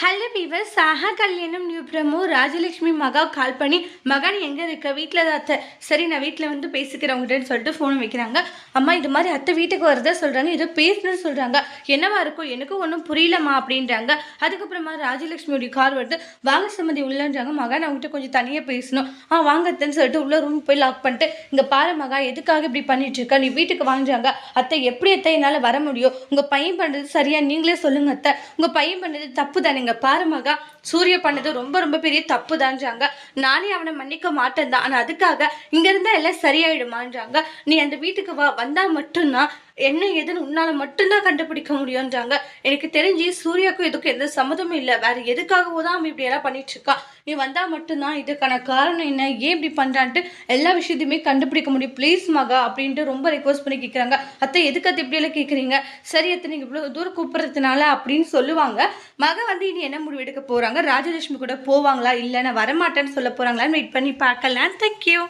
Hello fever Saha கல்யாணம் new promo Rajalakshmi மகா கால் பண்ணி மகன் எங்கே இருக்க? வீட்டில் தான் அத்தை. சரி நான் வீட்டில் வந்து பேசிக்கிறவங்ககிட்டன்னு சொல்லிட்டு ஃபோன் வைக்கிறாங்க. அம்மா இது மாதிரி அத்தை வீட்டுக்கு வரதா சொல்கிறாங்க ஏதோ பேசணும்னு சொல்கிறாங்க என்னவா இருக்கும் எனக்கும் ஒன்றும் புரியலம்மா அப்படின்றாங்க. அதுக்கப்புறமா ராஜலட்சுமியோடைய கார் வருது. வாங்க சம்மதி உள்ளன்றாங்க. மகன் அவங்ககிட்ட கொஞ்சம் தனியாக பேசணும். ஆ வாங்கத்தன்னு சொல்லிட்டு உள்ள ரூம் போய் லாக் பண்ணிட்டு இங்கே பாரு மகா எதுக்காக இப்படி பண்ணிட்டு இருக்க? நீ வீட்டுக்கு வாங்குறாங்க அத்தை எப்படி அத்தை என்னால் வர முடியும்? உங்கள் பையன் பண்ணுறது சரியா? நீங்களே சொல்லுங்க அத்தை. உங்கள் பையன் பண்ணுறது தப்பு தானேங்க. பாரு மகா சூரிய பண்ணது ரொம்ப ரொம்ப பெரிய தப்பு தான்றாங்க நானே அவனை மன்னிக்க மாட்டேன் தான் ஆனால் அதுக்காக இங்கே இருந்தால் எல்லாம் சரியாயிடுமான்றாங்க. நீ அந்த வீட்டுக்கு வா வந்தால் மட்டும்தான் என்ன ஏதுன்னு உன்னால மட்டும்தான் கண்டுபிடிக்க முடியும்ன்றாங்க. எனக்கு தெரிஞ்சு சூர்யாவுக்கும் இதுக்கும் எந்த சம்மதமும் இல்லை. வேற எதுக்காகவோ தான் அவன் இப்படி எல்லாம் பண்ணிட்டு இருக்கான் நீ வந்தா மட்டும்தான் இதுக்கான காரணம் என்ன? ஏன் இப்படி பண்றான்ட்டு எல்லா விஷயத்தையுமே கண்டுபிடிக்க முடியும். ப்ளீஸ் மகா அப்படின்ட்டு ரொம்ப ரெக்வஸ்ட் பண்ணி கேட்குறாங்க அத்தை எதுக்கு அது இப்படி எல்லாம் கேட்குறீங்க சரி அத்தை நீங்கள் இவ்வளோ தூரம் கூப்பிட்றதுனால அப்படின்னு சொல்லுவாங்க. மக வந்து இனி என்ன முடிவு எடுக்க போறாங்க? ராஜலட்சுமி கூட போவாங்களா? இல்லை நான் வரமாட்டேன்னு சொல்ல போறாங்களான்னு வெயிட் பண்ணி பார்க்கலாம் தேங்க்யூ